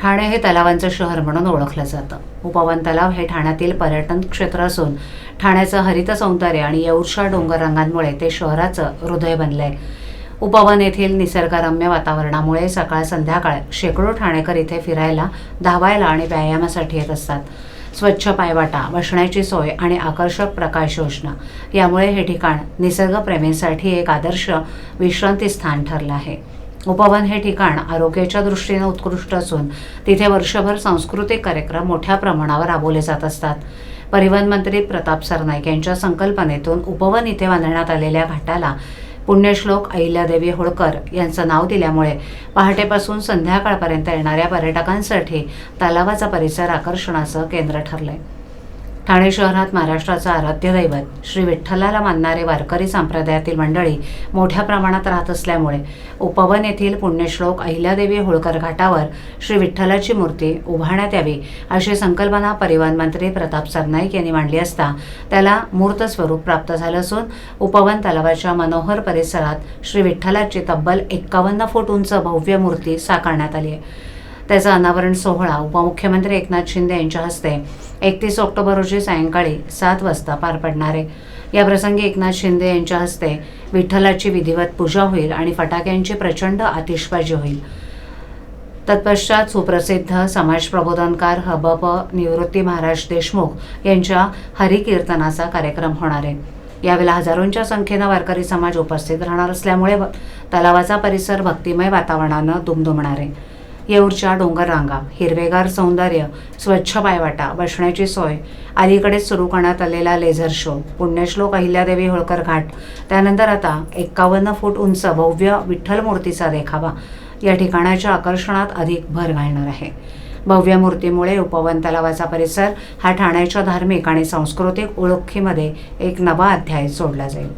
ठाणे हे तलावांचं शहर म्हणून ओळखलं जातं. उपवन तलाव हे ठाण्यातील पर्यटन क्षेत्र असून ठाण्याचं हरित सौंदर्य आणि येऊरशा डोंगर रंगांमुळे ते शहराचं हृदय बनलंय. उपवन येथील निसर्गरम्य वातावरणामुळे सकाळ संध्याकाळ शेकडो ठाणेकर इथे फिरायला धावायला आणि व्यायामासाठी येत असतात. स्वच्छ पायवाटा बसण्याची सोय आणि आकर्षक प्रकाश योजना यामुळे हे ठिकाण निसर्गप्रेमींसाठी एक आदर्श विश्रांती स्थान ठरलं आहे. उपवन हे ठिकाण आरोग्याच्या दृष्टीने उत्कृष्ट असून तिथे वर्षभर सांस्कृतिक कार्यक्रम मोठ्या प्रमाणावर राबवले जात असतात. परिवहन मंत्री प्रताप सरनाईक यांच्या संकल्पनेतून उपवन इथे बांधण्यात आलेल्या घाटाला पुण्यश्लोक अहिल्यादेवी होळकर यांचं नाव दिल्यामुळे पहाटेपासून संध्याकाळपर्यंत येणाऱ्या पर्यटकांसाठी तलावाचा परिसर आकर्षणाचं केंद्र ठरलंय. ठाणे शहरात महाराष्ट्राचं आराध्य दैवत. श्री विठ्ठलाला मानणारे वारकरी संप्रदायातील मंडळी मोठ्या प्रमाणात राहत असल्यामुळे उपवन येथील पुण्यश्लोक अहिल्यादेवी होळकर घाटावर श्री विठ्ठलाची मूर्ती उभारण्यात यावी अशी संकल्पना परिवहन मंत्री प्रताप सरनाईक यांनी मांडली असता त्याला मूर्त स्वरूप प्राप्त झालं असून उपवन तलावाच्या मनोहर परिसरात श्री विठ्ठलाची तब्बल एक्कावन्न फूट उंच भव्य मूर्ती साकारण्यात आली आहे. त्याचा अनावरण सोहळा उपमुख्यमंत्री एकनाथ शिंदे यांच्या हस्ते एकतीस ऑक्टोबर रोजी सायंकाळी सात वाजता पार पडणार आहे. या प्रसंगी एकनाथ शिंदे यांच्या हस्ते विठ्ठलाची विधिवत पूजा होईल आणि फटाक्यांची प्रचंड आतिषबाजी होईल. तत्पश्चात सुप्रसिद्ध समाज प्रबोधनकार हबप निवृत्ती महाराज देशमुख यांच्या हरिकीर्तनाचा कार्यक्रम होणार आहे. यावेळेला हजारोंच्या संख्येनं वारकरी समाज उपस्थित राहणार असल्यामुळे व- तलावाचा परिसर भक्तिमय वातावरणानं दुमदुमणार आहे. येऊरच्या डोंगर रांगा हिरवेगार सौंदर्य स्वच्छ पायवाटा बसण्याची सोय अलीकडेच सुरू करण्यात आलेला लेझर शो पुण्यश्लोक अहिल्यादेवी होळकर घाट त्यानंतर आता एक्कावन्न फूट उंच भव्य विठ्ठल मूर्तीचा देखावा या ठिकाणाच्या आकर्षणात अधिक भर घालणार आहे. भव्य मूर्तीमुळे उपवन तलावाचा परिसर हा ठाण्याच्या धार्मिक आणि सांस्कृतिक ओळखीमध्ये एक नवा अध्याय जोडला जाईल.